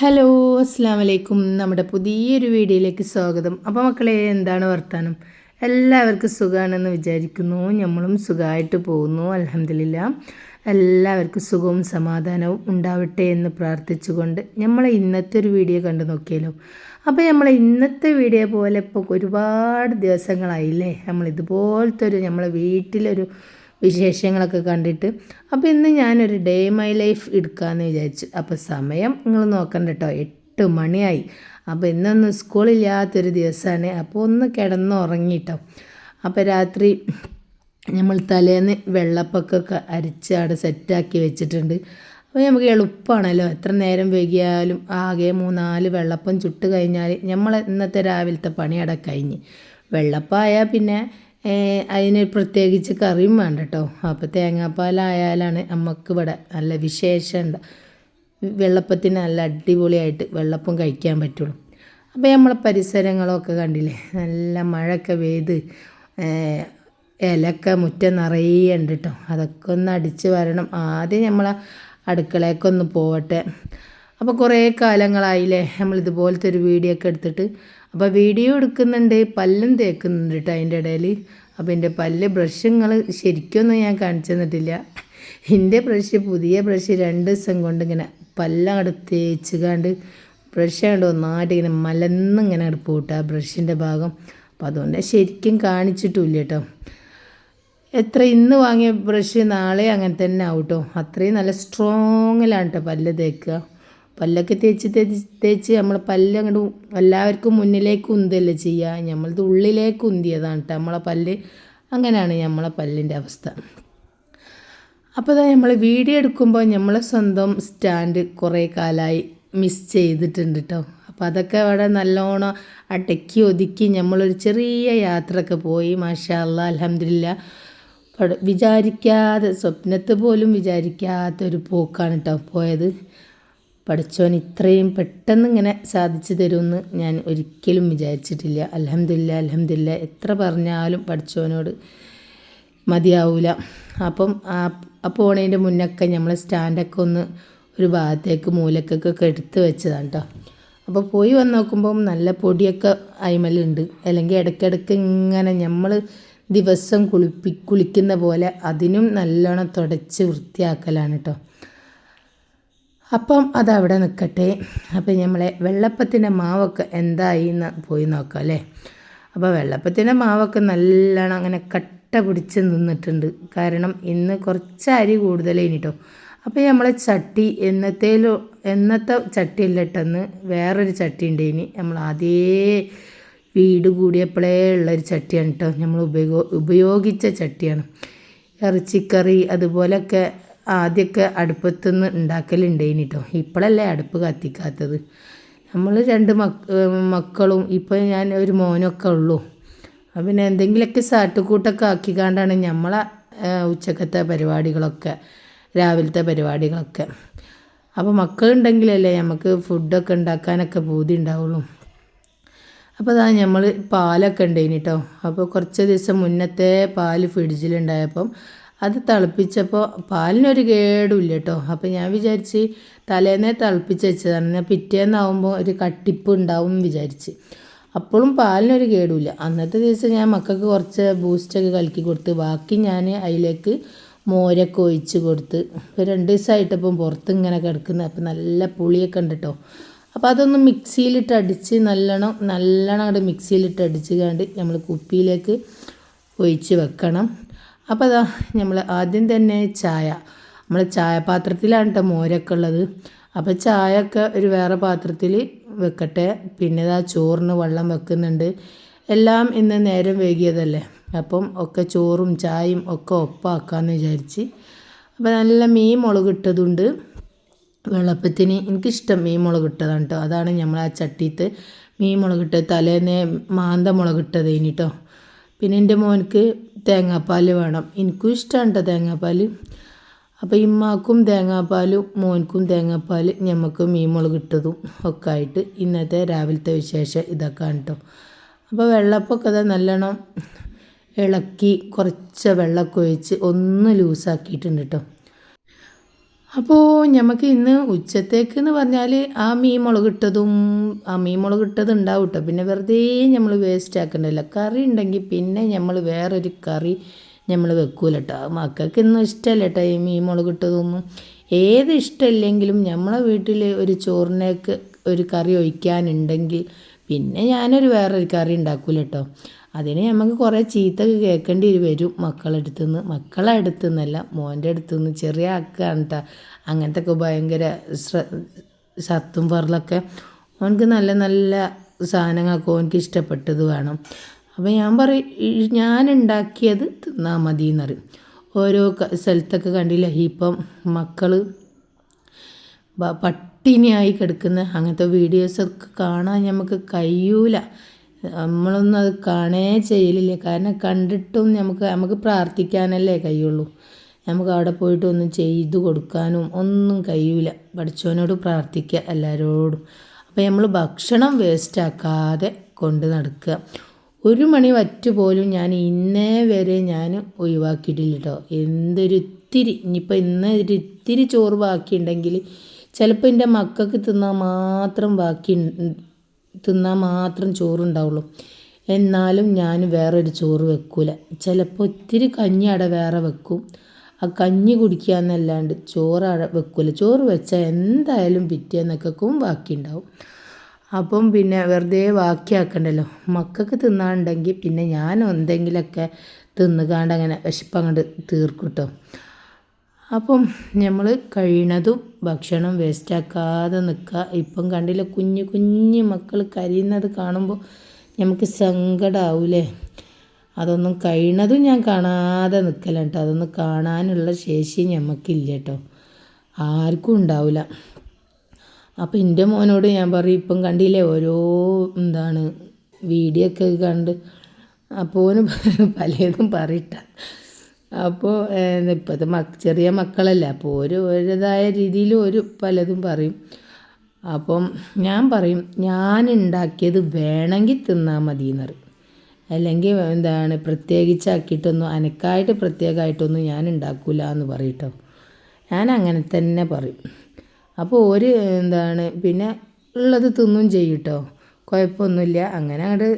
Hello അസ്സാം വലൈക്കും നമ്മുടെ പുതിയൊരു വീഡിയോയിലേക്ക് സ്വാഗതം. അപ്പോൾ മക്കളെ എന്താണ് വർത്താനം? എല്ലാവർക്കും സുഖമാണെന്ന് വിചാരിക്കുന്നു. നമ്മളും സുഖമായിട്ട് പോകുന്നു അലഹമില്ല എല്ലാവർക്കും സുഖവും സമാധാനവും ഉണ്ടാവട്ടെ എന്ന് പ്രാർത്ഥിച്ചുകൊണ്ട് നമ്മൾ ഇന്നത്തെ ഒരു വീഡിയോ കണ്ടു നോക്കിയാലോ അപ്പോൾ നമ്മൾ ഇന്നത്തെ വീഡിയോ പോലെ ഇപ്പോൾ ഒരുപാട് ദിവസങ്ങളായില്ലേ? നമ്മൾ ഇതുപോലത്തെ ഒരു നമ്മളെ വീട്ടിലൊരു വിശേഷങ്ങളൊക്കെ കണ്ടിട്ട്. അപ്പോൾ ഇന്ന് ഞാനൊരു ഡേ മൈ ലൈഫ് എടുക്കാമെന്ന് വിചാരിച്ചു. അപ്പോൾ സമയം നിങ്ങൾ നോക്കണ്ട കേട്ടോ എട്ട് മണിയായി. അപ്പോൾ ഇന്നൊന്ന് സ്കൂളില്ലാത്തൊരു ദിവസമാണ് അപ്പോൾ ഒന്ന് കിടന്നുറങ്ങിട്ടോ. അപ്പോൾ രാത്രി നമ്മൾ തലേന്ന് വെള്ളപ്പൊക്കെ അരിച്ച് അവിടെ സെറ്റാക്കി വെച്ചിട്ടുണ്ട്. അപ്പോൾ നമുക്ക് എളുപ്പമാണല്ലോ എത്ര നേരം വൈകിയാലും ആകെ മൂന്നാൽ വെള്ളപ്പം ചുട്ട് കഴിഞ്ഞാൽ നമ്മൾ ഇന്നത്തെ രാവിലത്തെ പണി അവിടെ കഴിഞ്ഞ്. വെള്ളപ്പമായാൽ പിന്നെ അതിന് പ്രത്യേകിച്ച് കറിയും വേണ്ട കേട്ടോ അപ്പോൾ തേങ്ങാപ്പാലായാലാണ് നമുക്ക് ഇവിടെ നല്ല വിശേഷമുണ്ട് വെള്ളപ്പത്തിന് നല്ല അടിപൊളിയായിട്ട് വെള്ളപ്പം കഴിക്കാൻ പറ്റുള്ളൂ. അപ്പോൾ നമ്മളെ പരിസരങ്ങളൊക്കെ കണ്ടില്ലേ? നല്ല മഴയൊക്കെ പെയ്ത് ഇലക്ക മുറ്റം നിറയെ ഉണ്ട് കേട്ടോ അതൊക്കെ ഒന്ന് അടിച്ച് വരണം. ആദ്യം നമ്മളെ അടുക്കളയൊക്കെ പോവട്ടെ. അപ്പോൾ കുറേ കാലങ്ങളായില്ലേ? നമ്മൾ ഇതുപോലത്തെ ഒരു വീഡിയോ ഒക്കെ എടുത്തിട്ട് അപ്പോൾ വീഡിയോ എടുക്കുന്നുണ്ട് പല്ലും തേക്കുന്നുണ്ട് കേട്ടോ അതിന്റെ ഇടയിൽ അപ്പോൾ എന്റെ പല്ല് ബ്രഷ് നിങ്ങൾ ശരിക്കൊന്നും ഞാൻ കാണിച്ചു തന്നിട്ടില്ല. എന്റെ ബ്രഷ് പുതിയ ബ്രഷ് രണ്ട് ദിവസം കൊണ്ട് ഇങ്ങനെ പല്ലങ്ങോട്ട് തേച്ച് കണ്ട് ബ്രഷ് കണ്ട് ഒന്നായിട്ട് ഇങ്ങനെ മലന്നിങ്ങനെ അടുപ്പ് കൂട്ടുക ആ ബ്രഷിന്റെ ഭാഗം. അപ്പോൾ അതുകൊണ്ട് ശരിക്കും കാണിച്ചിട്ടില്ല കേട്ടോ എത്ര ഇന്ന് വാങ്ങിയ ബ്രഷ് നാളെ അങ്ങനെ തന്നെ ആവും കേട്ടോ അത്രയും നല്ല സ്ട്രോങ്ങിലാണ് കേട്ടോ പല്ല് തേക്കുക. പല്ലൊക്കെ തേച്ച് തേച്ച് തേച്ച് നമ്മൾ പല്ല് അങ്ങോട്ട് എല്ലാവർക്കും മുന്നിലേക്ക് ഉന്തല്ലേ ചെയ്യുക നമ്മളത് ഉള്ളിലേക്ക് ഉന്തിയതാണ് കേട്ടോ നമ്മളെ പല്ല് അങ്ങനെയാണ് നമ്മളെ പല്ലിന്റെ അവസ്ഥ. അപ്പോൾ ഇതാ നമ്മൾ വീഡിയോ എടുക്കുമ്പോൾ നമ്മളെ സ്വന്തം സ്റ്റാൻഡ് കുറേ കാലമായി മിസ് ചെയ്തിട്ടുണ്ട് കേട്ടോ അപ്പോൾ അതൊക്കെ അവിടെ നല്ലോണം അടക്കി ഒതുക്കി നമ്മളൊരു ചെറിയ യാത്രയൊക്കെ പോയി. മാഷാ അലഹമില്ല വിചാരിക്കാതെ സ്വപ്നത്തെ പോലും വിചാരിക്കാത്തൊരു പോക്കാണ് കേട്ടോ പോയത്. പഠിച്ചോൻ ഇത്രയും പെട്ടെന്ന് ഇങ്ങനെ സാധിച്ചു തരുമെന്ന് ഞാൻ ഒരിക്കലും വിചാരിച്ചിട്ടില്ല. അലഹമില്ല അലഹമില്ല എത്ര പറഞ്ഞാലും പഠിച്ചോനോട് മതിയാവില്ല അപ്പം ആ പോണേന്റെ മുന്നൊക്കെ നമ്മൾ സ്റ്റാൻഡൊക്കെ ഒന്ന് ഒരു ഭാഗത്തേക്ക് മൂലക്കൊക്കെ എടുത്ത് വെച്ചതാണ് കേട്ടോ അപ്പോൾ പോയി വന്ന് നോക്കുമ്പം നല്ല പൊടിയൊക്കെ അയിമലുണ്ട്. അല്ലെങ്കിൽ ഇടയ്ക്കിടയ്ക്ക് ഇങ്ങനെ നമ്മൾ ദിവസം കുളിപ്പി കുളിക്കുന്ന പോലെ അതിനും നല്ലോണം തുടച്ച് വൃത്തിയാക്കലാണ് കേട്ടോ അപ്പം അതവിടെ നിൽക്കട്ടെ അപ്പം നമ്മളെ വെള്ളപ്പത്തിന്റെ മാവൊക്കെ എന്തായി എന്ന് പോയി നോക്കാം അല്ലേ? അപ്പോൾ വെള്ളപ്പത്തിന്റെ മാവൊക്കെ നല്ലോണം അങ്ങനെ കട്ട പിടിച്ച് നിന്നിട്ടുണ്ട്. കാരണം ഇന്ന് കുറച്ച് അരി കൂടുതലേ കേട്ടോ അപ്പോൾ നമ്മളെ ചട്ടി എന്നത്തേലോ എന്നത്തെ ചട്ടി അല്ല ഇട്ടെന്ന് വേറൊരു ചട്ടി ഉണ്ട് ഇനി. നമ്മൾ അതേ വീട് കൂടിയപ്പോഴേ ഉള്ളൊരു ചട്ടിയാണ് കേട്ടോ നമ്മൾ ഉപയോഗ ഉപയോഗിച്ച ചട്ടിയാണ്. ഇറച്ചിക്കറി അതുപോലൊക്കെ ആദ്യമൊക്കെ അടുപ്പത്തുനിന്ന് ഉണ്ടാക്കലുണ്ടായിന് കേട്ടോ ഇപ്പോഴല്ലേ അടുപ്പ് കത്തിക്കാത്തത്. നമ്മൾ രണ്ട് മക്കളും ഇപ്പോൾ ഞാൻ ഒരു മോനൊക്കെ ഉള്ളൂ. പിന്നെ എന്തെങ്കിലുമൊക്കെ സാട്ടുകൂട്ടൊക്കെ ആക്കിക്കാണ്ടാണ് നമ്മളെ ഉച്ചക്കത്തെ പരിപാടികളൊക്കെ രാവിലത്തെ പരിപാടികളൊക്കെ. അപ്പോൾ മക്കളുണ്ടെങ്കിലല്ലേ നമുക്ക് ഫുഡൊക്കെ ഉണ്ടാക്കാനൊക്കെ ബോധ്യം ഉണ്ടാവുള്ളൂ. അപ്പോൾ അതാ നമ്മൾ പാലൊക്കെ ഉണ്ടേനി കേട്ടോ അപ്പോൾ കുറച്ച് ദിവസം മുന്നത്തെ പാൽ ഫ്രിഡ്ജിലുണ്ടായപ്പം അത് തിളപ്പിച്ചപ്പോൾ പാലിനൊരു കേടുമില്ല കേട്ടോ അപ്പോൾ ഞാൻ വിചാരിച്ച് തലേന്നേ തിളപ്പിച്ച് വെച്ചതാണ്. പിറ്റേന്നാവുമ്പോൾ ഒരു കട്ടിപ്പ് ഉണ്ടാവും വിചാരിച്ച്. അപ്പോഴും പാലിനൊരു കേടുമില്ല അന്നത്തെ ദിവസം ഞാൻ മക്കൾക്ക് കുറച്ച് ബൂസ്റ്റൊക്കെ കലക്കി കൊടുത്ത് ബാക്കി ഞാൻ അതിലേക്ക് മോരൊക്കെ ഒഴിച്ച് കൊടുത്ത്. ഇപ്പോൾ രണ്ട് ദിവസമായിട്ടിപ്പം പുറത്ത് ഇങ്ങനെ കിടക്കുന്നത് അപ്പം നല്ല പുളിയൊക്കെ ഉണ്ട് കേട്ടോ അപ്പോൾ അതൊന്ന് മിക്സിയിലിട്ട് അടിച്ച് നല്ലോണം നല്ലോണം അവിടെ മിക്സിയിലിട്ട് അടിച്ച് കണ്ട് നമ്മൾ കുപ്പിയിലേക്ക് ഒഴിച്ച് വെക്കണം. അപ്പോൾ അതാ നമ്മൾ ആദ്യം തന്നെ ചായ. നമ്മൾ ചായപാത്രത്തിലാണ് കേട്ടോ മോരൊക്കെ ഉള്ളത്. അപ്പോൾ ചായ ഒക്കെ ഒരു വേറെ പാത്രത്തിൽ വെക്കട്ടെ. പിന്നെ ഇതാ ചോറിന് വെള്ളം വെക്കുന്നുണ്ട്. എല്ലാം ഇന്ന് നേരം വൈകിയതല്ലേ. അപ്പം ഒക്കെ ചോറും ചായയും ഒക്കെ ഒപ്പാക്കാമെന്ന് വിചാരിച്ച്. അപ്പോൾ നല്ല മീൻ മുളക് ഇട്ടതുണ്ട്. വെള്ളപ്പത്തിന് എനിക്കിഷ്ടം മീൻ മുളക് ഇട്ടതാണ് കേട്ടോ അതാണ് നമ്മൾ ആ ചട്ടിയിട്ട് മീൻ മുളക് ഇട്ട് തലേന്ന് മാന്ത മുളക് ഇട്ടത് കേട്ടോ പിന്നെ എന്റെ മോനക്ക് തേങ്ങാപ്പാൽ വേണം. എനിക്കും ഇഷ്ടമാണ് തേങ്ങാപ്പാൽ അപ്പോൾ ഇമ്മാക്കും തേങ്ങാപ്പാലും മോൻക്കും തേങ്ങാപ്പാൽ ഞമ്മക്ക് മീൻ മുളക് ഇട്ടതും ഒക്കെ ആയിട്ട് ഇന്നത്തെ രാവിലത്തെ വിശേഷം ഇതൊക്കെ കേട്ടോ അപ്പോൾ വെള്ളപ്പൊക്കെ അത് നല്ലോണം ഇളക്കി കുറച്ച് വെള്ളമൊക്കെ ഒഴിച്ച് ഒന്ന് ലൂസാക്കിയിട്ടുണ്ട് കേട്ടോ അപ്പോൾ നമുക്ക് ഇന്ന് ഉച്ചത്തേക്ക് എന്ന് പറഞ്ഞാൽ ആ മീൻ മുളകിട്ടതും ആ മീൻ മുളകിട്ടത് ഉണ്ടാവും കേട്ടോ പിന്നെ വെറുതെ നമ്മൾ വേസ്റ്റ് ആക്കണ്ടല്ലോ. കറി ഉണ്ടെങ്കിൽ പിന്നെ നമ്മൾ വേറൊരു കറി നമ്മൾ വെക്കൂല കേട്ടോ മക്കൾക്ക് ഇന്നും ഇഷ്ടമല്ല കേട്ടോ ഈ മീൻ മുളകിട്ടതൊന്നും ഏത് ഇഷ്ടമില്ലെങ്കിലും നമ്മളെ വീട്ടിൽ ഒരു ചോറിനേക്ക് ഒരു കറി ഒഴിക്കാനുണ്ടെങ്കിൽ പിന്നെ ഞാനൊരു വേറൊരു കറി ഉണ്ടാക്കൂല കേട്ടോ അതിന് നമുക്ക് കുറേ ചീത്ത കേൾക്കേണ്ടി വരും. മക്കളടുത്തു നിന്ന് മക്കളെ അടുത്തു നിന്നല്ല മോന്റെ അടുത്തു നിന്ന് ചെറിയ ആക്കാണ് അങ്ങനത്തെ ഒക്കെ ഭയങ്കര സത്തും പറലൊക്കെ ഓനക്ക് നല്ല നല്ല സാധനങ്ങളൊക്കെ ഓനക്ക് ഇഷ്ടപ്പെട്ടത് വേണം. അപ്പോൾ ഞാൻ പറയും ഞാൻ ഉണ്ടാക്കിയത് തിന്നാൽ മതി എന്നറിയും ഓരോ സ്ഥലത്തൊക്കെ കണ്ടില്ല ഇപ്പം മക്കൾ പട്ടിണിയായി കിടക്കുന്ന അങ്ങനത്തെ വീഡിയോസൊക്കെ കാണാൻ നമുക്ക് കഴിയൂല. നമ്മളൊന്നും അത് കാണേ ചെയ്യലില്ല. കാരണം കണ്ടിട്ടും നമുക്ക് നമുക്ക് പ്രാർത്ഥിക്കാനല്ലേ കഴിയുള്ളൂ. നമുക്ക് അവിടെ പോയിട്ട് ഒന്നും ചെയ്തു കൊടുക്കാനും ഒന്നും കഴിയില്ല പഠിച്ചവനോട് പ്രാർത്ഥിക്കുക എല്ലാവരോടും അപ്പോൾ നമ്മൾ ഭക്ഷണം വേസ്റ്റാക്കാതെ കൊണ്ട് നടക്കുക. ഒരു മണി വറ്റ് പോലും ഞാൻ ഇന്നേ വരെ ഞാൻ ഒഴിവാക്കിയിട്ടില്ല കേട്ടോ എന്തൊരു ഇത്തിരി ഇനിയിപ്പോൾ ഇന്ന് ഒരു ഇത്തിരി ചോറ് ബാക്കിയുണ്ടെങ്കിൽ ചിലപ്പോൾ എന്റെ മക്കൾക്ക് തിന്നാൽ മാത്രം ബാക്കി തിന്നാൽ മാത്രം ചോറുണ്ടാവുള്ളൂ. എന്നാലും ഞാൻ വേറൊരു ചോറ് വെക്കൂല. ചിലപ്പോൾ ഒത്തിരി കഞ്ഞി അട വേറെ വെക്കും. ആ കഞ്ഞി കുടിക്കുക എന്നല്ലാണ്ട് ചോറ് അട വെക്കൂല. ചോറ് വെച്ചാൽ എന്തായാലും പിറ്റേന്നൊക്കെക്കും ബാക്കി ഉണ്ടാവും അപ്പം പിന്നെ വെറുതെ ബാക്കിയാക്കണ്ടല്ലോ മക്കൾക്ക് തിന്നാണ്ടെങ്കിൽ പിന്നെ ഞാൻ എന്തെങ്കിലുമൊക്കെ തിന്നുകാണ്ട് അങ്ങനെ വിശപ്പങ്ങോട്ട് തീർക്കും അപ്പം നമ്മൾ കഴിയണതും ഭക്ഷണം വേസ്റ്റാക്കാതെ നിൽക്കുക ഇപ്പം കണ്ടില്ല കുഞ്ഞു കുഞ്ഞു മക്കൾ കരിയുന്നത് കാണുമ്പോൾ നമുക്ക് സങ്കടമാവൂലേ അതൊന്നും കഴിയണതും ഞാൻ കാണാതെ നിൽക്കല കേട്ടോ അതൊന്നും കാണാനുള്ള ശേഷി നമുക്കില്ല കേട്ടോ ആർക്കും ഉണ്ടാവില്ല അപ്പോൾ എന്റെ മോനോട് ഞാൻ പറയും ഇപ്പം കണ്ടില്ലേ ഓരോ എന്താണ് വീഡിയോ ഒക്കെ കണ്ട് അപ്പോൾ പലതും പറയട്ട. അപ്പോൾ ഇപ്പോഴത്തെ മക്ക ചെറിയ മക്കളല്ല അപ്പോൾ ഒരു ഒരേതായ രീതിയിൽ ഒരു പലതും പറയും. അപ്പം ഞാൻ പറയും ഞാൻ ഉണ്ടാക്കിയത് വേണമെങ്കിൽ തിന്നാൽ മതി എന്ന് പറയും അല്ലെങ്കിൽ എന്താണ് പ്രത്യേകിച്ചാക്കിയിട്ടൊന്നും അനക്കായിട്ട് പ്രത്യേകമായിട്ടൊന്നും ഞാൻ ഉണ്ടാക്കില്ല എന്ന് പറയട്ടോ. ഞാൻ അങ്ങനെ തന്നെ പറയും. അപ്പോൾ ഒരു എന്താണ് പിന്നെ ഉള്ളത് തിന്നും ചെയ്യും കേട്ടോ കുഴപ്പമൊന്നുമില്ല. അങ്ങനെ അങ്ങോട്ട്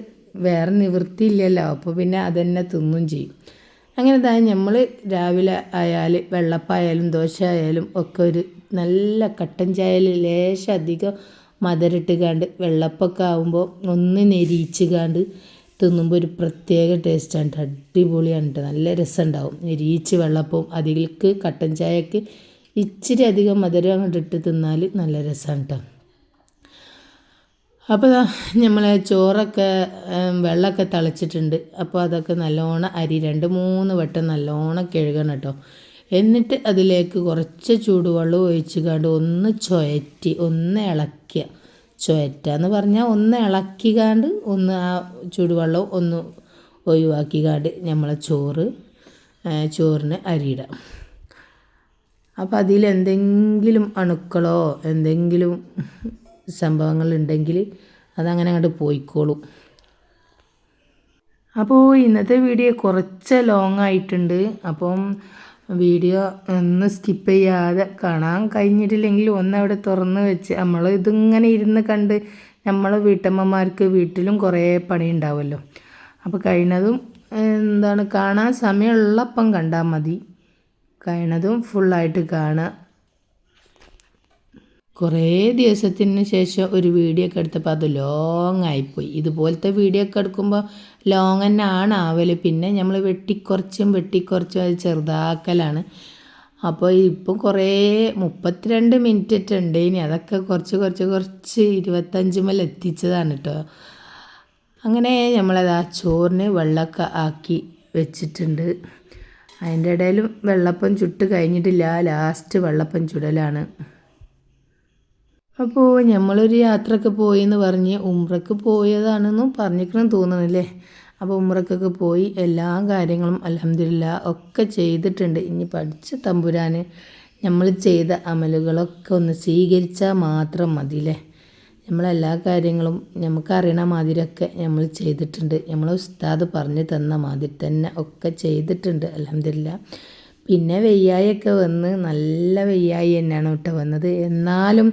വേറെ നിവൃത്തിയില്ലല്ലോ. അപ്പോൾ പിന്നെ അതന്നെ തിന്നും ചെയ്യും. അങ്ങനെ ഇതാ നമ്മൾ രാവിലെ ആയാൽ വെള്ളപ്പായാലും ദോശ ആയാലും ഒക്കെ ഒരു നല്ല കട്ടൻ ചായയിൽ ലേശം അധികം മധുരിട്ട് കണ്ട് വെള്ളപ്പൊക്കെ ആകുമ്പോൾ ഒന്ന് നെരിയിച്ച് കണ്ട് തിന്നുമ്പോൾ ഒരു പ്രത്യേക ടേസ്റ്റാണ് അടിപൊളിയാണ് കേട്ടോ നല്ല രസമുണ്ടാവും നെരിയിച്ച് വെള്ളപ്പവും അതിലേക്ക് കട്ടൻ ചായക്ക് ഇച്ചിരി അധികം മധുരം അങ്ങോട്ട് തിന്നാൽ നല്ല രസമാണ് കേട്ടോ അപ്പോൾ നമ്മൾ ചോറൊക്കെ വെള്ളമൊക്കെ തിളച്ചിട്ടുണ്ട്. അപ്പോൾ അതൊക്കെ നല്ലോണം അരി രണ്ട് മൂന്ന് വട്ടം നല്ലോണം കഴുകണം കേട്ടോ എന്നിട്ട് അതിലേക്ക് കുറച്ച് ചൂടുവെള്ളം ഒഴിച്ച് കണ്ട് ഒന്ന് ചുയറ്റി ഒന്ന് ഇളക്കുക ചുയറ്റുക എന്ന് പറഞ്ഞാൽ ഒന്ന് ഇളക്കിക്കാണ്ട് ഒന്ന് ആ ചൂടുവെള്ളം ഒന്ന് ഒഴിവാക്കിക്കാണ്ട് നമ്മൾ ചോറ് ചോറിന് അരിയിടാം. അപ്പോൾ അതിൽ എന്തെങ്കിലും അണുക്കളോ എന്തെങ്കിലും സംഭവങ്ങളുണ്ടെങ്കിൽ അതങ്ങനെ അങ്ങോട്ട് പോയിക്കോളും. അപ്പോൾ ഇന്നത്തെ വീഡിയോ കുറച്ച് ലോങ് ആയിട്ടുണ്ട്. അപ്പം വീഡിയോ ഒന്ന് സ്കിപ്പ് ചെയ്യാതെ കാണാൻ കഴിഞ്ഞിട്ടില്ലെങ്കിൽ ഒന്ന് അവിടെ തുറന്ന് വെച്ച് നമ്മൾ ഇതിങ്ങനെ ഇരുന്ന് കണ്ട് നമ്മൾ വീട്ടമ്മമാർക്ക് വീട്ടിലും കുറേ പണി ഉണ്ടാവുമല്ലോ അപ്പോൾ കഴിഞ്ഞതും എന്താണ് കാണാൻ സമയമുള്ളപ്പം കണ്ടാൽ മതി. കഴിയണതും ഫുള്ളായിട്ട് കാണുക. കുറേ ദിവസത്തിന് ശേഷം ഒരു വീഡിയോ ഒക്കെ എടുത്തപ്പോൾ അത് ലോങ് ആയിപ്പോയി. ഇതുപോലത്തെ വീഡിയോ ഒക്കെ എടുക്കുമ്പോൾ ലോങ് തന്നെ ആണ് ആവൽ പിന്നെ നമ്മൾ വെട്ടിക്കുറച്ചും വെട്ടിക്കുറച്ചും അത് ചെറുതാക്കലാണ്. അപ്പോൾ ഇപ്പം കുറേ മുപ്പത്തിരണ്ട് മിനിറ്റ് ഉണ്ട് ഇനി. അതൊക്കെ കുറച്ച് കുറച്ച് കുറച്ച് ഇരുപത്തഞ്ച് മേൽ എത്തിച്ചതാണ് കേട്ടോ അങ്ങനെ നമ്മളത് ആ ചോറിന് വെള്ളമൊക്കെ ആക്കി വെച്ചിട്ടുണ്ട്. അതിന്റെ ഇടയിലും വെള്ളപ്പം ചുട്ട് കഴിഞ്ഞിട്ടില്ല. ലാസ്റ്റ് വെള്ളപ്പം ചുടലാണ്. അപ്പോൾ നമ്മളൊരു യാത്രയ്ക്ക് പോയി എന്ന് പറഞ്ഞ് ഉമ്രക്ക് പോയതാണെന്നും പറഞ്ഞിരിക്കണം തോന്നണല്ലേ? അപ്പോൾ ഉമ്രക്കൊക്കെ പോയി എല്ലാ കാര്യങ്ങളും അലഹമില്ല ഒക്കെ ചെയ്തിട്ടുണ്ട്. ഇനി പഠിച്ച തമ്പുരാൻ നമ്മൾ ചെയ്ത അമലുകളൊക്കെ ഒന്ന് സ്വീകരിച്ചാൽ മാത്രം മതി അല്ലേ നമ്മളെല്ലാ കാര്യങ്ങളും നമുക്കറിയണ മാതിരിയൊക്കെ നമ്മൾ ചെയ്തിട്ടുണ്ട്. നമ്മൾ ഉസ്താദ് പറഞ്ഞു തന്ന മാതിരി തന്നെ ഒക്കെ ചെയ്തിട്ടുണ്ട് അലഹമില്ല പിന്നെ വെയ്യായൊക്കെ വന്ന് നല്ല വെയ്യായി തന്നെയാണ് കേട്ടോ വന്നത്. എന്നാലും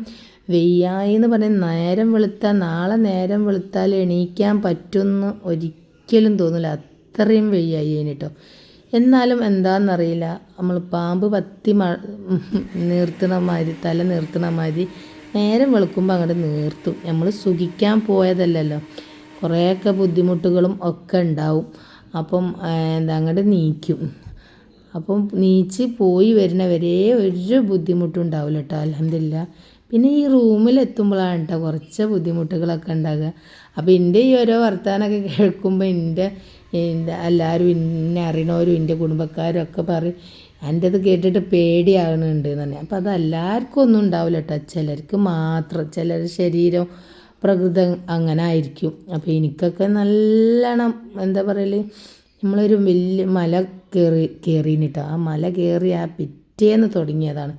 വെയ്യായി എന്ന് പറഞ്ഞാൽ നേരം വെളുത്താൽ നാളെ നേരം വെളുത്താൽ എണീക്കാൻ പറ്റുമെന്ന് ഒരിക്കലും തോന്നില്ല അത്രയും വെയ്യായി കേട്ടോ എന്നാലും എന്താണെന്നറിയില്ല നമ്മൾ പാമ്പ് പത്തി മ നിർത്തണ മാതിരി തല നിർത്തണ മാതിരി നേരം വെളുക്കുമ്പോൾ അങ്ങോട്ട് നിർത്തും. നമ്മൾ സുഖിക്കാൻ പോയതല്ലല്ലോ. കുറേയൊക്കെ ബുദ്ധിമുട്ടുകളും ഒക്കെ ഉണ്ടാവും. അപ്പം എന്താ അങ്ങോട്ട് നീക്കും. അപ്പം നീച്ച് പോയി വരുന്നവരെ ഒരു ബുദ്ധിമുട്ടും ഉണ്ടാവില്ല കേട്ടോ അലഹമില്ല പിന്നെ ഈ റൂമിലെത്തുമ്പോഴാണ് കേട്ടോ കുറച്ച് ബുദ്ധിമുട്ടുകളൊക്കെ ഉണ്ടാകുക അപ്പോൾ എന്റെ ഈ ഓരോ വർത്തമാനമൊക്കെ കേൾക്കുമ്പോൾ എന്റെ എന്റെ എല്ലാവരും എന്നെ അറിയണവരും എന്റെ കുടുംബക്കാരും ഒക്കെ പറയും എന്റെ അത് കേട്ടിട്ട് പേടിയാകുന്നുണ്ട് എന്ന് പറഞ്ഞാൽ അപ്പോൾ അത് എല്ലാവർക്കും ഒന്നും ഉണ്ടാവില്ല കേട്ടോ ചിലർക്ക് മാത്രം ചിലർ ശരീരം പ്രകൃതം അങ്ങനെ ആയിരിക്കും. അപ്പോൾ എനിക്കൊക്കെ നല്ലോണം എന്താ പറയൽ നമ്മളൊരു വലിയ മല കയറി കയറിയിട്ടോ ആ മല കയറി ആ പിറ്റേന്ന് തുടങ്ങിയതാണ്.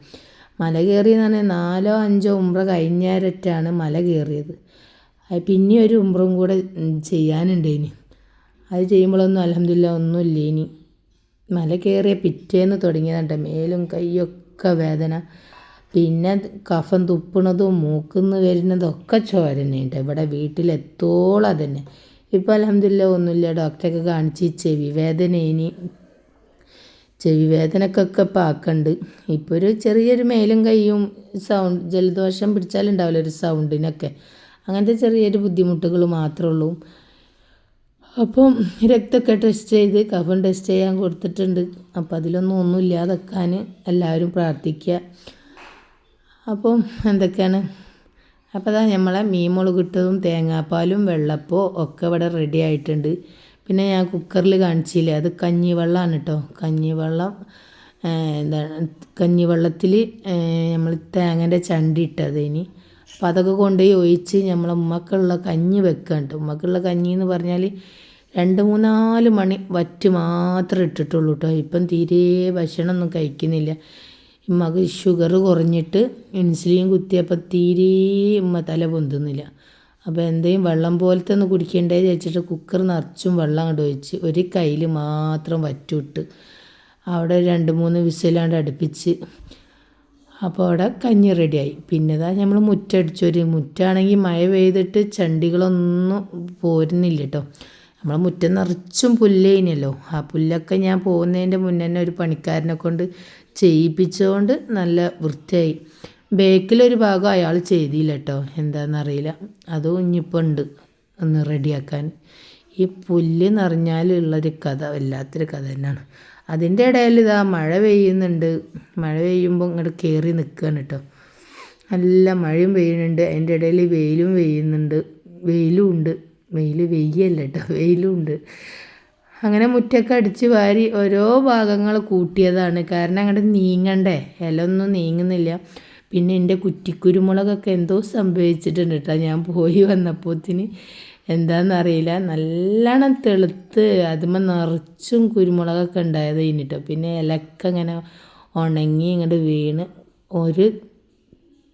മല കയറിയെന്ന് പറഞ്ഞാൽ നാലോ അഞ്ചോ ഉമ്ര കഴിഞ്ഞേരറ്റാണ് മല കയറിയത്. പിന്നെ ഒരു ഉമ്രയും കൂടെ ചെയ്യാനുണ്ടേനി. അത് ചെയ്യുമ്പോഴൊന്നും അലഹമില്ല ഒന്നുമില്ല ഇനി മല കയറിയ പിറ്റേന്ന് തുടങ്ങിയതാണ് മേലും കൈയൊക്കെ വേദന. പിന്നെ കഫം തുപ്പണതും മൂക്കുന്ന് വരുന്നതൊക്കെ ഒക്കെ ചോരനുണ്ട് ഇവിടെ വീട്ടിലെത്തോളം അതന്നെ. ഇപ്പോൾ അലഹമില്ല ഒന്നുമില്ല. ഡോക്ടറൊക്കെ കാണിച്ച് ചെവി വേദന ഇനി ചെവി വേദനക്കൊക്കെ ഇപ്പം ആക്കുന്നുണ്ട് ഇപ്പോൾ ഒരു ചെറിയൊരു മേലും കൈയും സൗണ്ട് ജലദോഷം പിടിച്ചാലുണ്ടാവില്ല ഒരു സൗണ്ടിനൊക്കെ. അങ്ങനത്തെ ചെറിയൊരു ബുദ്ധിമുട്ടുകൾ മാത്രമേ ഉള്ളൂ. അപ്പം രക്തമൊക്കെ ടെസ്റ്റ് ചെയ്ത് കഫം ടെസ്റ്റ് ചെയ്യാൻ കൊടുത്തിട്ടുണ്ട്. അപ്പം അതിലൊന്നും ഒന്നും ഇല്ലാതെക്കാൻ എല്ലാവരും പ്രാർത്ഥിക്കുക അപ്പം എന്തൊക്കെയാണ്? അപ്പോൾ അതാ നമ്മളെ മീൻ മുളകിട്ടതും തേങ്ങാപ്പാലും വെള്ളപ്പോ ഒക്കെ ഇവിടെ റെഡി ആയിട്ടുണ്ട്. പിന്നെ ഞാൻ കുക്കറിൽ കാണിച്ചില്ലേ? അത് കഞ്ഞിവെള്ളമാണ് കേട്ടോ കഞ്ഞിവെള്ളം എന്താണ് കഞ്ഞിവെള്ളത്തിൽ നമ്മൾ തേങ്ങന്റെ ചണ്ടി ഇട്ടത് ഇനി അപ്പം അതൊക്കെ കൊണ്ടുപോയി ഒഴിച്ച് നമ്മളെ ഉമ്മക്കുള്ള കഞ്ഞി വെക്കുക കേട്ടോ ഉമ്മക്കുള്ള കഞ്ഞി എന്ന് പറഞ്ഞാൽ രണ്ട് മൂന്നാൽ മണി വറ്റ് മാത്രം ഇട്ടിട്ടുള്ളൂ കേട്ടോ ഇപ്പം തീരെ ഭക്ഷണമൊന്നും കഴിക്കുന്നില്ല. ഉമ്മക്ക് ഷുഗർ കുറഞ്ഞിട്ട് ഇൻസുലിൻ കുത്തിയപ്പോൾ തീരെ ഉമ്മ തല പൊന്തുന്നില്ല. അപ്പോൾ എന്തെങ്കിലും വെള്ളം പോലത്തെ ഒന്ന് കുടിക്കണ്ടേ ചോദിച്ചിട്ട് കുക്കർ നിറച്ചും വെള്ളം അങ്ങോട്ട് ഒഴിച്ച് ഒരു കയ്യിൽ മാത്രം വറ്റുവിട്ട് അവിടെ രണ്ട് മൂന്ന് വിസിലാണ്ട് അടുപ്പിച്ച്. അപ്പോൾ അവിടെ കഞ്ഞി റെഡിയായി പിന്നെ ഇതാ നമ്മൾ ഒരു മുറ്റാണെങ്കിൽ മഴ പെയ്തിട്ട് ചണ്ടികളൊന്നും പോരുന്നില്ല കേട്ടോ നമ്മളെ മുറ്റം നിറച്ചും പുല്ലേനല്ലോ ആ പുല്ലൊക്കെ ഞാൻ പോകുന്നതിന്റെ മുന്നേ ഒരു പണിക്കാരനെ കൊണ്ട് ചെയ്യിപ്പിച്ചുകൊണ്ട് നല്ല വൃത്തിയായി. ബേക്കിലൊരു ഭാഗം അയാൾ ചെയ്തില്ല കേട്ടോ എന്താണെന്നറിയില്ല അതും ഇനിയിപ്പോൾ ഉണ്ട് ഒന്ന് റെഡിയാക്കാൻ. ഈ പുല്ല് നിറഞ്ഞാലുള്ളൊരു കഥ വല്ലാത്തൊരു കഥ തന്നെയാണ്. അതിന്റെ ഇടയിൽ ഇതാ മഴ പെയ്യുന്നുണ്ട്. മഴ പെയ്യുമ്പോൾ ഇങ്ങോട്ട് കയറി നിൽക്കുകയാണ് കേട്ടോ നല്ല മഴയും പെയ്യുന്നുണ്ട്. അതിന്റെ ഇടയിൽ വെയിലും പെയ്യുന്നുണ്ട്. വെയിലും ഉണ്ട്. വെയിൽ വെയ്യല്ല കേട്ടോ വെയിലും ഉണ്ട്. അങ്ങനെ മുറ്റൊക്കെ അടിച്ച് വാരി ഓരോ ഭാഗങ്ങൾ കൂട്ടിയതാണ്. കാരണം അങ്ങോട്ട് നീങ്ങണ്ടേ. ഇലൊന്നും നീങ്ങുന്നില്ല. പിന്നെ എന്റെ കുറ്റിക്കുരുമുളകൊക്കെ എന്തോ സംഭവിച്ചിട്ടുണ്ട് കേട്ടോ. ഞാൻ പോയി വന്നപ്പോത്തിന് എന്താണെന്നറിയില്ല നല്ലോണം തെളുത്ത് അതുമ്പോൾ നിറച്ചും കുരുമുളകൊക്കെ ഉണ്ടായത് കഴിഞ്ഞിട്ടോ പിന്നെ ഇലക്ക ഇങ്ങനെ ഉണങ്ങി ഇങ്ങോട്ട് വീണ് ഒരു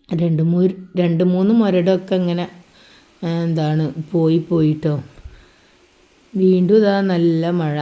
രണ്ട് മൂ രണ്ട് മൂന്ന് മുരടൊക്കെ ഇങ്ങനെ എന്താണ് പോയി പോയിട്ടോ വീണ്ടും ഇതാ നല്ല മഴ.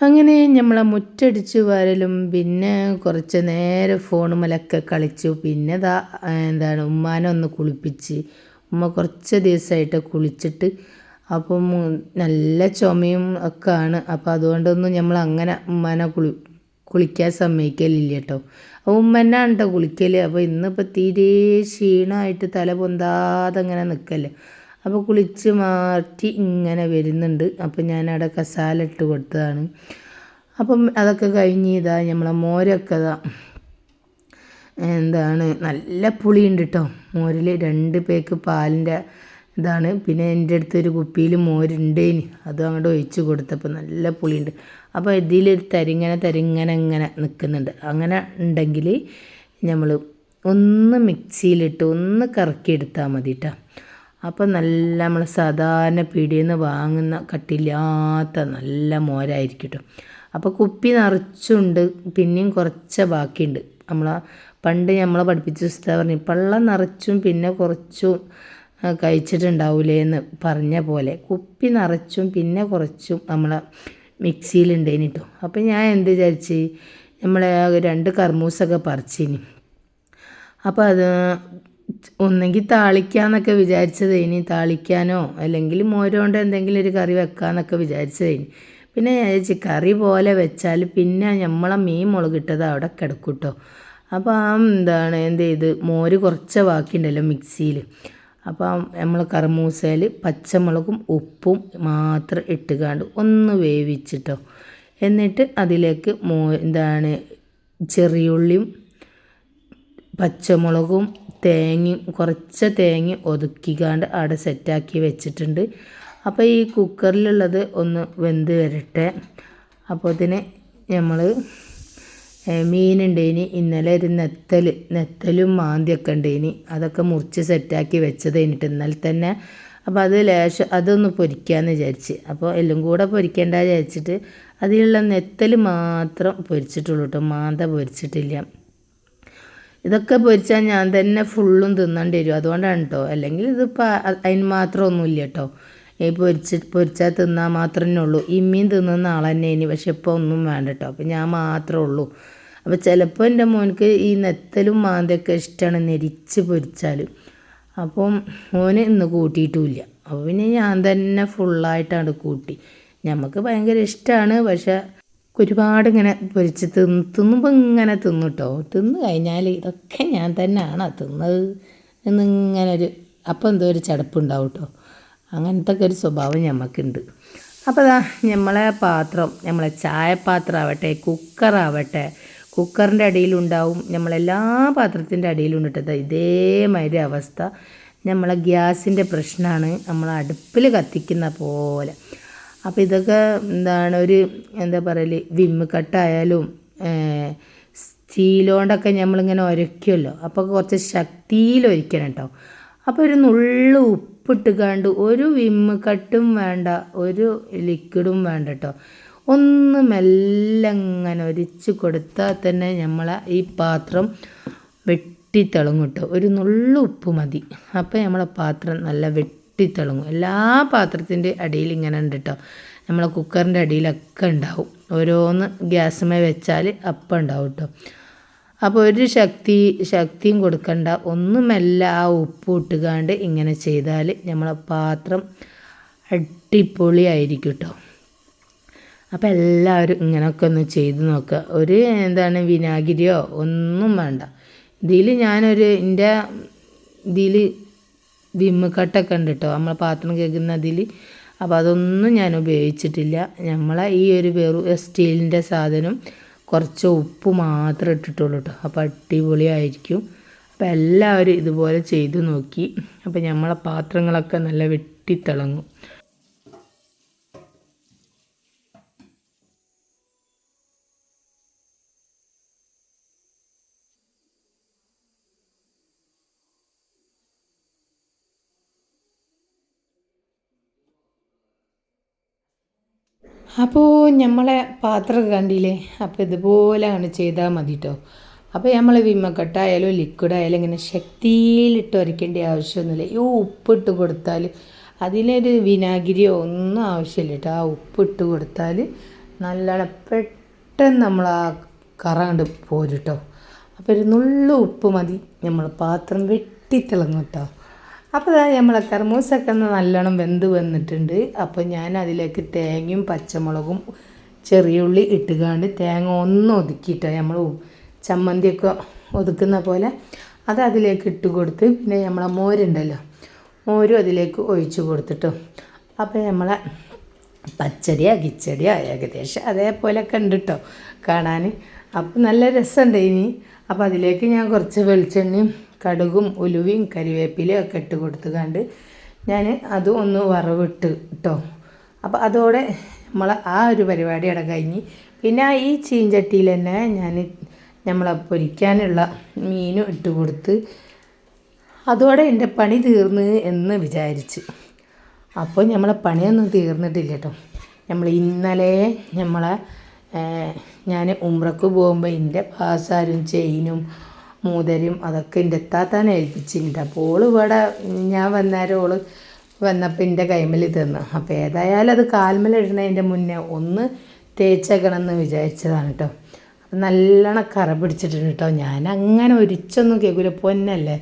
അങ്ങനെ നമ്മളെ മുറ്റടിച്ച് വരലും പിന്നെ കുറച്ച് നേരം ഫോണുമലൊക്കെ കളിച്ചു. പിന്നെ ദാ എന്താണ് ഉമ്മാനെ ഒന്ന് കുളിപ്പിച്ച്. ഉമ്മ കുറച്ച് ദിവസമായിട്ട് കുളിച്ചിട്ട് അപ്പം നല്ല ചുമയും ഒക്കെ ആണ്. അപ്പോൾ അതുകൊണ്ടൊന്നും നമ്മൾ അങ്ങനെ ഉമ്മാനെ കുളി കുളിക്കാൻ സമ്മതിക്കലില്ല കേട്ടോ അപ്പോൾ ആണ് കേട്ടോ കുളിക്കൽ അപ്പോൾ ഇന്നിപ്പോൾ തീരെ ക്ഷീണമായിട്ട് തല പൊന്താതെ അങ്ങനെ നിൽക്കല്ലേ അപ്പോൾ കുളിച്ച് മാറ്റി ഇങ്ങനെ വരുന്നുണ്ട്. അപ്പോൾ ഞാനവിടെ കസാല ഇട്ട് കൊടുത്തതാണ്. അപ്പം അതൊക്കെ കഴിഞ്ഞ് ഇതാ നമ്മളെ മോരൊക്കെ ഇതാ എന്താണ് നല്ല പുളിയുണ്ട് കേട്ടോ മോരിൽ രണ്ട് പേക്ക് പാലിന്റെ ഇതാണ്. പിന്നെ എന്റെ അടുത്ത് ഒരു കുപ്പിയിൽ മോരുണ്ടേന്. അതും അങ്ങോട്ട് ഒഴിച്ച് കൊടുത്തപ്പോൾ നല്ല പുളിയുണ്ട്. അപ്പോൾ ഇതിലൊരു തരിങ്ങനെ തരിങ്ങനെ ഇങ്ങനെ നിൽക്കുന്നുണ്ട് അങ്ങനെ ഉണ്ടെങ്കിൽ നമ്മൾ ഒന്ന് മിക്സിയിലിട്ട് ഒന്ന് കറക്കി എടുത്താൽ മതി കേട്ടോ അപ്പോൾ നല്ല നമ്മൾ സാധാരണ പീടിയിൽ നിന്ന് വാങ്ങുന്ന കട്ടില്ലാത്ത നല്ല മോരായിരിക്കും കേട്ടോ അപ്പോൾ കുപ്പി നിറച്ചുണ്ട് പിന്നെയും കുറച്ച് ബാക്കിയുണ്ട്. നമ്മൾ പണ്ട് നമ്മളെ പഠിപ്പിച്ച ഉസ്താദ് പറഞ്ഞു പള്ളം നിറച്ചും പിന്നെ കുറച്ചും കഴിച്ചിട്ടുണ്ടാവൂലേ എന്ന് പറഞ്ഞ പോലെ കുപ്പി നിറച്ചും പിന്നെ കുറച്ചും നമ്മളെ മിക്സിയിലുണ്ടേനി കേട്ടോ അപ്പം ഞാൻ എന്ത് വിചാരിച്ച് നമ്മളെ രണ്ട് കർമൂസൊക്കെ പറിച്ചിനി. അപ്പോൾ അത് ഒന്നെങ്കിൽ താളിക്കാന്നൊക്കെ വിചാരിച്ചതേനി. താളിക്കാനോ അല്ലെങ്കിൽ മോരോണ്ട് എന്തെങ്കിലും ഒരു കറി വെക്കാന്നൊക്കെ വിചാരിച്ചതേനി. പിന്നെ ഞാൻ കറി പോലെ വെച്ചാൽ പിന്നെ നമ്മളെ മീൻ മുളകിട്ടത് അവിടെ കിടക്കൂട്ടോ. കേട്ടോ അപ്പോൾ ആ എന്താണ് എന്ത് ചെയ്ത്? മോര് കുറച്ച് ബാക്കിയുണ്ടല്ലോ മിക്സിയിൽ അപ്പോൾ നമ്മൾ കറുമൂസയിൽ പച്ചമുളകും ഉപ്പും മാത്രം ഇട്ടുകാണ്ട് ഒന്ന് വേവിച്ചിട്ടോ. എന്നിട്ട് അതിലേക്ക് മോ എന്താണ് ചെറിയുള്ളിയും പച്ചമുളകും തേങ്ങയും കുറച്ച് തേങ്ങ ഒതുക്കിക്കാണ്ട് അവിടെ സെറ്റാക്കി വെച്ചിട്ടുണ്ട്. അപ്പോൾ ഈ കുക്കറിലുള്ളത് ഒന്ന് വെന്ത് വരട്ടെ. അപ്പോൾ ഇതിന് നമ്മൾ മീനുണ്ടേനി. ഇന്നലെ ഒരു നെത്തൽ നെത്തലും മാന്തിയൊക്കെ ഉണ്ടേനി. അതൊക്കെ മുറിച്ച് സെറ്റാക്കി വെച്ചത് കഴിഞ്ഞിട്ട് ഇന്നലെ തന്നെ. അപ്പോൾ അത് ലേശം അതൊന്ന് പൊരിക്കാമെന്ന് വിചാരിച്ച്. അപ്പോൾ എല്ലാം കൂടെ പൊരിക്കേണ്ട വിചാരിച്ചിട്ട് അതിലുള്ള നെത്തൽ മാത്രം പൊരിച്ചിട്ടുള്ളൂ കേട്ടോ മാന്ത പൊരിച്ചിട്ടില്ല. ഇതൊക്കെ പൊരിച്ചാൽ ഞാൻ തന്നെ ഫുള്ളും തിന്നേണ്ടി വരും. അതുകൊണ്ടാണ് കേട്ടോ അല്ലെങ്കിൽ ഇതിപ്പോൾ അതിന് മാത്രം ഒന്നുമില്ല കേട്ടോ ഈ പൊരിച്ച് പൊരിച്ചാൽ തിന്നാൽ മാത്രമേ ഉള്ളൂ. ഈ മീൻ തിന്നുന്ന ആൾ തന്നെ ഇനി. പക്ഷെ ഇപ്പോൾ ഒന്നും വേണ്ട കേട്ടോ അപ്പോൾ ഞാൻ മാത്രമേ ഉള്ളൂ. അപ്പോൾ ചിലപ്പോൾ എന്റെ മോനക്ക് ഈ നെത്തലും മാന്തയൊക്കെ ഇഷ്ടമാണ് നെരിച്ച് പൊരിച്ചാൽ അപ്പം മോന് ഇന്ന് കൂട്ടിയിട്ടുമില്ല അപ്പോൾ പിന്നെ ഞാൻ തന്നെ ഫുള്ളായിട്ടാണ് കൂട്ടി. നമുക്ക് ഭയങ്കര ഇഷ്ടമാണ് പക്ഷെ ഒരുപാട് ഇങ്ങനെ പൊരിച്ച് തിന്ന് തിന്നുമ്പോൾ ഇങ്ങനെ തിന്നു കേട്ടോ തിന്നു കഴിഞ്ഞാൽ ഇതൊക്കെ ഞാൻ തന്നെയാണോ തിന്നത് എന്നിങ്ങനെ ഒരു അപ്പം എന്തോ ഒരു ചടപ്പുണ്ടാവും കേട്ടോ അങ്ങനത്തെ ഒക്കെ ഒരു സ്വഭാവം ഞമ്മക്കുണ്ട്. അപ്പോൾ അതാ നമ്മളെ പാത്രം നമ്മളെ ചായപാത്രം ആവട്ടെ കുക്കറാവട്ടെ കുക്കറിന്റെ അടിയിലുണ്ടാവും നമ്മളെല്ലാ പാത്രത്തിന്റെ അടിയിലുണ്ടിട്ടത് ഇതേമാതിരി അവസ്ഥ. നമ്മളെ ഗ്യാസിന്റെ പ്രശ്നമാണ് നമ്മൾ അടുപ്പിൽ കത്തിക്കുന്ന പോലെ. അപ്പോൾ ഇതൊക്കെ എന്താണ് ഒരു എന്താ പറയൽ വിമ്മ് കട്ടായാലും സ്റ്റീലോണ്ടൊക്കെ നമ്മളിങ്ങനെ ഉരയ്ക്കുമല്ലോ അപ്പോൾ കുറച്ച് ശക്തിയിൽ ഒരിക്കണം കേട്ടോ അപ്പോൾ ഒരു നുള്ളു ഉപ്പിട്ട് കണ്ട് ഒരു വിമ്മ് കട്ടും വേണ്ട ഒരു ലിക്വിഡും വേണ്ട കേട്ടോ ഒന്ന് മെല്ലെ അങ്ങനെ ഒരിച്ച് കൊടുത്താൽ തന്നെ നമ്മളെ ഈ പാത്രം വെട്ടിത്തിളങ്ങും കേട്ടോ ഒരു നുള്ളു ഉപ്പ് മതി. അപ്പോൾ നമ്മളെ പാത്രം നല്ല വെട്ടിത്തിളങ്ങും. എല്ലാ പാത്രത്തിന്റെ അടിയിൽ ഇങ്ങനെ ഉണ്ട് കേട്ടോ നമ്മളെ കുക്കറിന്റെ അടിയിലൊക്കെ ഉണ്ടാവും. ഓരോന്ന് ഗ്യാസുമേ വെച്ചാൽ അപ്പം ഉണ്ടാവും കേട്ടോ അപ്പോൾ ഒരു ശക്തി ശക്തിയും കൊടുക്കണ്ട. ഒന്നുമല്ല ആ ഉപ്പ് ഇട്ടുകാണ്ട് ഇങ്ങനെ ചെയ്താൽ നമ്മളെ പാത്രം അടിപൊളിയായിരിക്കും കേട്ടോ അപ്പോൾ എല്ലാവരും ഇങ്ങനെയൊക്കെ ഒന്ന് ചെയ്ത് നോക്കുക. ഒരു എന്താണ് വിനാഗിരിയോ? ഒന്നും വേണ്ട. ഇതിൽ ഞാനൊരു എന്റെ ഇതിൽ വിമ്മ് കട്ടൊക്കെ ഉണ്ട് കേട്ടോ നമ്മൾ പാത്രം കേൾക്കുന്ന അതിൽ അപ്പോൾ അതൊന്നും ഞാൻ ഉപയോഗിച്ചിട്ടില്ല. നമ്മളെ ഈ ഒരു വെറു സ്റ്റീലിന്റെ സാധനം കുറച്ച് ഉപ്പ് മാത്രം ഇട്ടിട്ടുള്ളൂ കേട്ടോ അപ്പോൾ അടിപൊളിയായിരിക്കും. അപ്പോൾ എല്ലാവരും ഇതുപോലെ ചെയ്തു നോക്കി. അപ്പോൾ നമ്മളെ പാത്രങ്ങളൊക്കെ നല്ല വെട്ടിത്തിളങ്ങും. അപ്പോൾ നമ്മളെ പാത്രം കണ്ടില്ലേ? അപ്പോൾ ഇതുപോലെയാണ് ചെയ്താൽ മതി കേട്ടോ അപ്പോൾ നമ്മൾ വിമ്മക്കെട്ടായാലും ലിക്വിഡായാലും ഇങ്ങനെ ശക്തിയിലിട്ട് ഉരയ്ക്കേണ്ട ആവശ്യമൊന്നുമില്ല. ഈ ഉപ്പിട്ട് കൊടുത്താൽ അതിലൊരു വിനാഗിരിയോ ഒന്നും ആവശ്യമില്ല കേട്ടോ. ആ ഉപ്പിട്ട് കൊടുത്താൽ നല്ലോണം പെട്ടെന്ന് നമ്മൾ ആ കറ കണ്ട് പോരും അപ്പോൾ ഒരു നുള്ളു ഉപ്പ് മതി. നമ്മൾ പാത്രം വെട്ടിത്തിളങ്ങും കേട്ടോ. അപ്പോൾ നമ്മളെ കർമൂസൊക്കെ നല്ലോണം വെന്ത് വന്നിട്ടുണ്ട്. അപ്പോൾ ഞാൻ അതിലേക്ക് തേങ്ങയും പച്ചമുളകും ചെറിയുള്ളി ഇട്ടുകാണ്ട് തേങ്ങ ഒന്ന് ഒതുക്കിയിട്ട്. നമ്മൾ ചമ്മന്തിയൊക്കെ ഒതുക്കുന്ന പോലെ അത് അതിലേക്ക് ഇട്ട് കൊടുത്ത് പിന്നെ നമ്മളെ മോരുണ്ടല്ലോ മോരും അതിലേക്ക് ഒഴിച്ച് കൊടുത്തിട്ടോ. അപ്പോൾ നമ്മളെ പച്ചടിയാ കിച്ചടിയോ ഏകദേശം അതേപോലെ ഉണ്ട് കേട്ടോ കാണാൻ അപ്പോൾ നല്ല രസമുണ്ട് ഇനി. അപ്പോൾ അതിലേക്ക് ഞാൻ കുറച്ച് വെളിച്ചെണ്ണയും കടുകും ഉലുവയും കരിവേപ്പിലയും ഒക്കെ ഇട്ട് കൊടുത്തുകൊണ്ട് ഞാൻ അത് ഒന്ന് വറവിട്ട് കേട്ടോ അപ്പോൾ അതോടെ നമ്മൾ ആ ഒരു പരിപാടി അവിടെ കഴിഞ്ഞ്. പിന്നെ ഈ ചീഞ്ചട്ടിയിൽ തന്നെ ഞാൻ നമ്മളെ പൊരിക്കാനുള്ള മീനും ഇട്ട് കൊടുത്ത് അതോടെ എന്റെ പണി തീർന്ന് എന്ന് വിചാരിച്ച്. അപ്പോൾ നമ്മളെ പണിയൊന്നും തീർന്നിട്ടില്ല കേട്ടോ നമ്മൾ ഇന്നലെ നമ്മളെ ഞാൻ ഉമ്രക്ക് പോകുമ്പോൾ എന്റെ പാസാരും ചെയിനും മൂതരും അതൊക്കെ എന്റെ എത്താത്താനെ ഏൽപ്പിച്ചിട്ടുണ്ട്. അപ്പോൾ ഇവിടെ ഞാൻ വന്നേരം ഓൾ വന്നപ്പോൾ എന്റെ കൈമൽ തന്നു. അപ്പോൾ ഏതായാലും അത് കാൽമൽ ഇടുന്നതിന്റെ മുന്നേ ഒന്ന് തേച്ചേക്കണമെന്ന് വിചാരിച്ചതാണ് കേട്ടോ. നല്ലോണം കറ പിടിച്ചിട്ടുണ്ട് കേട്ടോ. ഞാൻ അങ്ങനെ ഒരിച്ചൊന്നും കേൾക്കില്ല പൊന്നല്ലേ?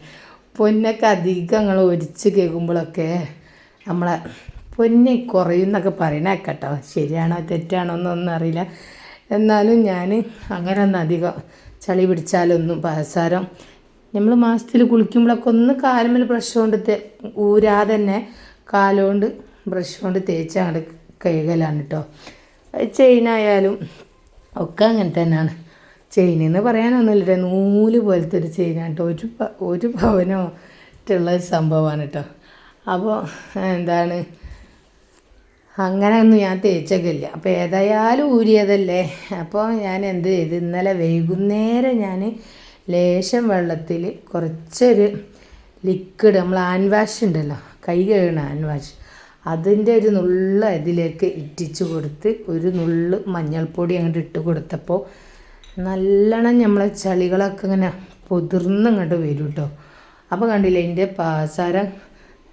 പൊന്നൊക്കെ അധികം ഞങ്ങൾ ഒരിച്ച് കേൾക്കുമ്പോഴൊക്കെ നമ്മളെ പൊന്നി കുറയുന്നൊക്കെ പറയണ കേട്ടോ. ശരിയാണോ തെറ്റാണോ എന്നൊന്നും അറിയില്ല. എന്നാലും ഞാൻ അങ്ങനെ ഒന്നും അധികം ചളി പിടിച്ചാലൊന്നും പാസാരം നമ്മൾ മാസത്തിൽ കുളിക്കുമ്പോഴൊക്കെ ഒന്ന് കാലുമ്മൽ ബ്രഷ് കൊണ്ട് ഊരാതെ തന്നെ കാലുകൊണ്ട് ബ്രഷ് കൊണ്ട് തേച്ച് അങ്ങോട്ട് കഴുകലാണ് കേട്ടോ ചെയിനായാലും ഒക്കെ അങ്ങനെ തന്നെയാണ് ചെയിൻ എന്ന് പറയാനൊന്നുമില്ല നൂൽ പോലത്തെ ഒരു ചെയിനാണ് കേട്ടോ ഒരു ഒരു ഉള്ള സംഭവമാണ് കേട്ടോ അപ്പോൾ എന്താണ് അങ്ങനെ ഒന്നും ഞാൻ തേച്ചൊക്കില്ല. അപ്പോൾ ഏതായാലും ഊരിയതല്ലേ? അപ്പോൾ ഞാൻ എന്ത് ചെയ്ത്? ഇന്നലെ വൈകുന്നേരം ഞാൻ ലേശം വെള്ളത്തിൽ കുറച്ചൊരു ലിക്വിഡ് നമ്മൾ ഹാൻഡ് വാഷ് ഉണ്ടല്ലോ? കൈ കഴുകണ ഹാൻഡ് വാഷ് അതിന്റെ ഒരു നുള്ള ഇതിലേക്ക് ഇറ്റിച്ച് കൊടുത്ത് ഒരു നുള്ള് മഞ്ഞൾപ്പൊടി അങ്ങോട്ട് ഇട്ട് കൊടുത്തപ്പോൾ നല്ലോണം നമ്മളെ ചളികളൊക്കെ ഇങ്ങനെ പൊതിർന്ന് ഇങ്ങോട്ട് വരും കേട്ടോ അപ്പോൾ കണ്ടില്ലേ എന്റെ പാസാരം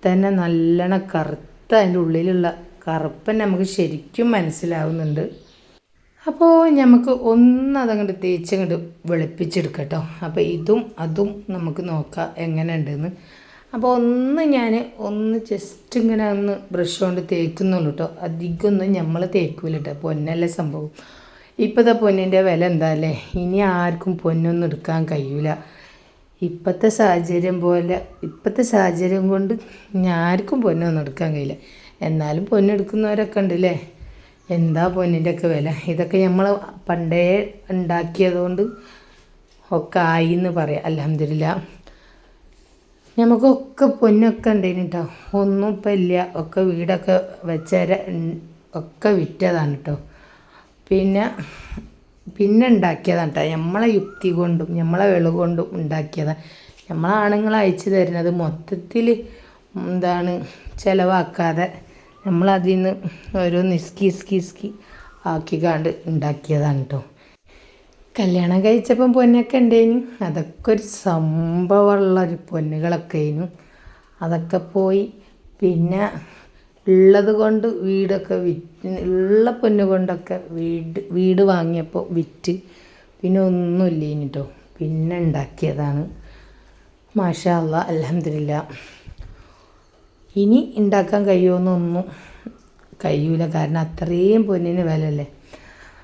തന്നെ നല്ലോണം കറുത്ത അതിന്റെ ഉള്ളിലുള്ള കറുപ്പൻ നമുക്ക് ശരിക്കും മനസ്സിലാവുന്നുണ്ട്. അപ്പോൾ നമുക്ക് ഒന്ന് അതങ്ങോട്ട് തേച്ചങ്ങോട്ട് വെളുപ്പിച്ചെടുക്കട്ടോ. കേട്ടോ അപ്പോൾ ഇതും അതും നമുക്ക് നോക്കാം എങ്ങനെ ഉണ്ടെന്ന് അപ്പോൾ ഒന്ന് ഞാൻ ഒന്ന് ജസ്റ്റ് ഇങ്ങനെ ഒന്ന് ബ്രഷ് കൊണ്ട് തേക്കുന്നുള്ളൂ കേട്ടോ അധികമൊന്നും നമ്മൾ തേക്കൂല കേട്ടോ പൊന്നല്ലേ സംഭവം. ഇപ്പോഴത്തെ പൊന്നിന്റെ വില എന്താ അല്ലേ ഇനി ആർക്കും പൊന്നൊന്നും എടുക്കാൻ കഴിയൂല. ഇപ്പോഴത്തെ സാഹചര്യം പോലെ ഇപ്പോഴത്തെ സാഹചര്യം കൊണ്ട് ഇനി ആർക്കും പൊന്നൊന്നും എടുക്കാൻ കഴിയില്ല. എന്നാലും പൊന്നെടുക്കുന്നവരൊക്കെ ഉണ്ടല്ലേ? എന്താ പൊന്നിന്റെ ഒക്കെ വില? ഇതൊക്കെ നമ്മൾ പണ്ടേ ഉണ്ടാക്കിയതുകൊണ്ട് ഒക്കെ ആയി എന്ന് പറയാം. അലഹമില്ല നമുക്കൊക്കെ പൊന്നൊക്കെ ഉണ്ടായിന് കേട്ടോ ഒന്നും ഇപ്പം ഇല്ല. ഒക്കെ വീടൊക്കെ വെച്ചര ഒക്കെ വിറ്റതാണ് കേട്ടോ പിന്നെ പിന്നെ ഉണ്ടാക്കിയതാണ് കേട്ടോ നമ്മളെ യുക്തി കൊണ്ടും നമ്മളെ വെളു കൊണ്ടും ഉണ്ടാക്കിയതാണ് നമ്മളെ ആണുങ്ങൾ അയച്ചു തരുന്നത് മൊത്തത്തിൽ എന്താണ് ചിലവാക്കാതെ നമ്മളതിൽ നിന്ന് ഓരോ നിസ്കി ഇസ്കി ഇസ്കി ആക്കി കണ്ട് ഉണ്ടാക്കിയതാണ് കേട്ടോ കല്യാണം കഴിച്ചപ്പം പൊന്നൊക്കെ ഉണ്ടേനു. അതൊക്കെ ഒരു സംഭവമുള്ള ഒരു പൊന്നുകളൊക്കെ ആയിരുന്നു അതൊക്കെ പോയി പിന്നെ ഉള്ളത് കൊണ്ട് വീടൊക്കെ വിറ്റ് ഉള്ള പൊന്ന് കൊണ്ടൊക്കെ വീട് വീട് വാങ്ങിയപ്പോൾ വിറ്റ് പിന്നെ ഒന്നുമില്ല കേട്ടോ പിന്നെ ഉണ്ടാക്കിയതാണ്. മാഷാ അല്ലാ അലഹമില്ല ഇനി ഉണ്ടാക്കാൻ കഴിയുമെന്നൊന്നും കഴിയൂല. കാരണം അത്രയും പൊന്നിന് വിലല്ലേ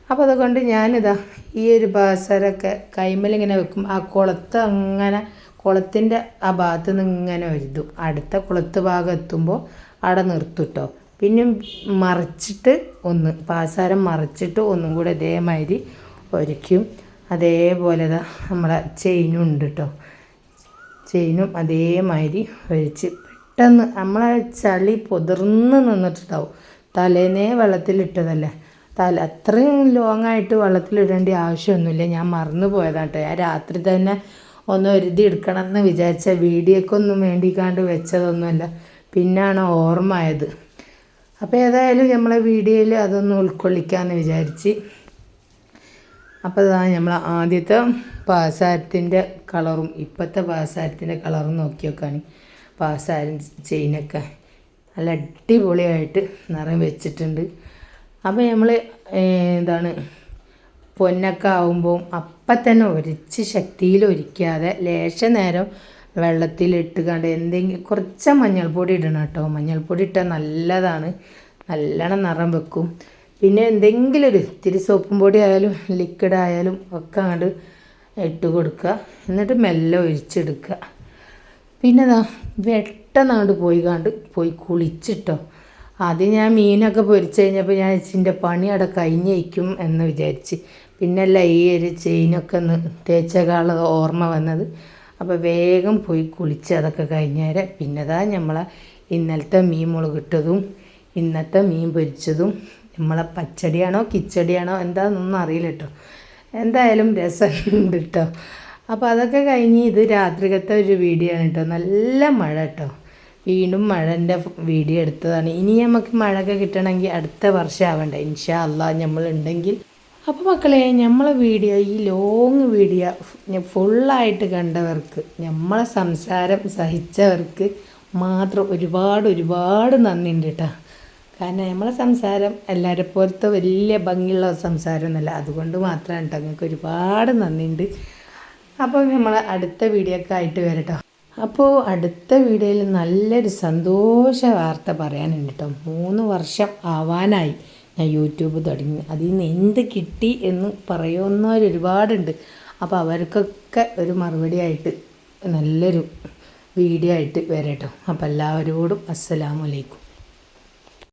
അപ്പോൾ അതുകൊണ്ട് ഞാനിതാ ഈ ഒരു ബാസരൊക്കെ കൈമലിങ്ങനെ വെക്കും. ആ കുളത്ത് അങ്ങനെ കുളത്തിന്റെ ആ ഭാഗത്ത് നിന്ന് ഇങ്ങനെ വരുതും അടുത്ത കുളത്ത് ഭാഗം എത്തുമ്പോൾ അവിടെ നിർത്തുട്ടോ. പിന്നെ മറിച്ചിട്ട് ഒന്ന് പാസാരം മറിച്ചിട്ട് ഒന്നും കൂടെ ഇതേമാതിരി ഒരയ്ക്കും അതേപോലെ നമ്മളെ ചെയിനും ഉണ്ട് കേട്ടോ ചെയിനും അതേമാതിരി ഒഴിച്ച് പെട്ടെന്ന് നമ്മളെ ചളി പൊതിർന്ന് നിന്നിട്ടുണ്ടാവും. തലേന്നേ വെള്ളത്തിലിട്ടതല്ലേ? തല അത്രയും ലോങ് ആയിട്ട് വെള്ളത്തിലിടേണ്ട ആവശ്യമൊന്നുമില്ല. ഞാൻ മറന്നു പോയതാണ് കേട്ടോ ഞാൻ രാത്രി തന്നെ ഒന്ന് ഒരുതി എടുക്കണം എന്ന് വിചാരിച്ച വീഡിയോക്കൊന്നും വേണ്ടിക്കാണ്ട് വെച്ചതൊന്നുമല്ല. പിന്നാണ് ഓർമ്മ ആയത് അപ്പോൾ ഏതായാലും നമ്മളെ വീഡിയോയിൽ അതൊന്ന് ഉൾക്കൊള്ളിക്കാമെന്ന് വിചാരിച്ച്. അപ്പോൾ അതാണ് നമ്മൾ ആദ്യത്തെ പാസാരത്തിന്റെ കളറും ഇപ്പോഴത്തെ പാസാരത്തിന്റെ കളറും നോക്കി നോക്കുകയാണ് പാസാരം ചെയിനൊക്കെ നല്ല അടിപൊളിയായിട്ട് നിറം വെച്ചിട്ടുണ്ട്. അപ്പോൾ നമ്മൾ എന്താണ് പൊന്നൊക്കെ ആവുമ്പോൾ അപ്പം തന്നെ ഒരിച്ച് ശക്തിയിൽ ഒരിക്കാതെ ലേശ നേരം വെള്ളത്തിലിട്ട് കണ്ട് എന്തെങ്കിലും കുറച്ച് മഞ്ഞൾപ്പൊടി ഇടണം കേട്ടോ. മഞ്ഞൾപ്പൊടി ഇട്ടാൽ നല്ലതാണ്. നല്ലോണം നിറം വെക്കും. പിന്നെ എന്തെങ്കിലും ഒരു ഇത്തിരി സോപ്പും പൊടി ആയാലും ലിക്വിഡ് ആയാലും ഒക്കെ അങ്ങോട്ട് ഇട്ട് കൊടുക്കുക. എന്നിട്ട് മെല്ലെ ഒഴിച്ചെടുക്കുക. പിന്നെ ഇതാ വെട്ടെന്നാണ്ട് പോയി കണ്ട് പോയി കുളിച്ചിട്ടോ. ആദ്യം ഞാൻ മീനൊക്കെ പൊരിച്ച് കഴിഞ്ഞപ്പോൾ ഞാൻ ഇതിന്റെ പണി അവിടെ കഴിഞ്ഞേക്കും എന്ന് വിചാരിച്ച്. പിന്നല്ല ഈ ഒരു ചെയിനൊക്കെ ഒന്ന് തേച്ചകാള ഓർമ്മ വന്നത്. അപ്പോൾ വേഗം പോയി കുളിച്ച് അതൊക്കെ കഴിഞ്ഞേരെ. പിന്നെതാ നമ്മളെ ഇന്നലത്തെ മീൻ മുളകിട്ടതും ഇന്നത്തെ മീൻ പൊരിച്ചതും നമ്മളെ പച്ചടിയാണോ കിച്ചടിയാണോ എന്താണെന്നൊന്നും അറിയില്ല കേട്ടോ എന്തായാലും രസമുണ്ട് കേട്ടോ അപ്പോൾ അതൊക്കെ കഴിഞ്ഞ് ഇത് രാത്രികത്തെ ഒരു വീഡിയോ ആണ് കേട്ടോ നല്ല മഴ കേട്ടോ വീണ്ടും മഴന്റെ വീഡിയോ എടുത്തതാണ്. ഇനി നമുക്ക് മഴയൊക്കെ കിട്ടണമെങ്കിൽ അടുത്ത വർഷം ആവണ്ട. ഇൻഷാ അള്ളാ നമ്മളുണ്ടെങ്കിൽ അപ്പോൾ മക്കളെ നമ്മളെ വീഡിയോ ഈ ലോങ് വീഡിയോ ഫുള്ളായിട്ട് കണ്ടവർക്ക് നമ്മളെ സംസാരം സഹിച്ചവർക്ക് മാത്രം ഒരുപാട് ഒരുപാട് നന്ദിയുണ്ട് കേട്ടോ കാരണം നമ്മളെ സംസാരം എല്ലാവരെ പോലത്തെ വലിയ ഭംഗിയുള്ള സംസാരമൊന്നുമല്ല. അതുകൊണ്ട് മാത്രമാണ് കേട്ടോ നിങ്ങൾക്ക് ഒരുപാട് നന്ദിയുണ്ട് അപ്പോൾ നമ്മൾ അടുത്ത വീഡിയോ ഒക്കെ ആയിട്ട് വരട്ടോ. അപ്പോൾ അടുത്ത വീഡിയോയിൽ നല്ലൊരു സന്തോഷ വാർത്ത പറയാനുണ്ട് കേട്ടോ മൂന്ന് വർഷം ആവാനായി. ഞാൻ യൂട്യൂബ് തുടങ്ങി. അതിൽ നിന്ന് എന്ത് കിട്ടി എന്ന് പറയുന്നവർ ഒരുപാടുണ്ട്. അപ്പോൾ അവർക്കൊക്കെ ഒരു മറുപടി ആയിട്ട് നല്ലൊരു വീഡിയോ ആയിട്ട് വരട്ടോ. അപ്പോൾ എല്ലാവരോടും അസ്സലാമലൈക്കും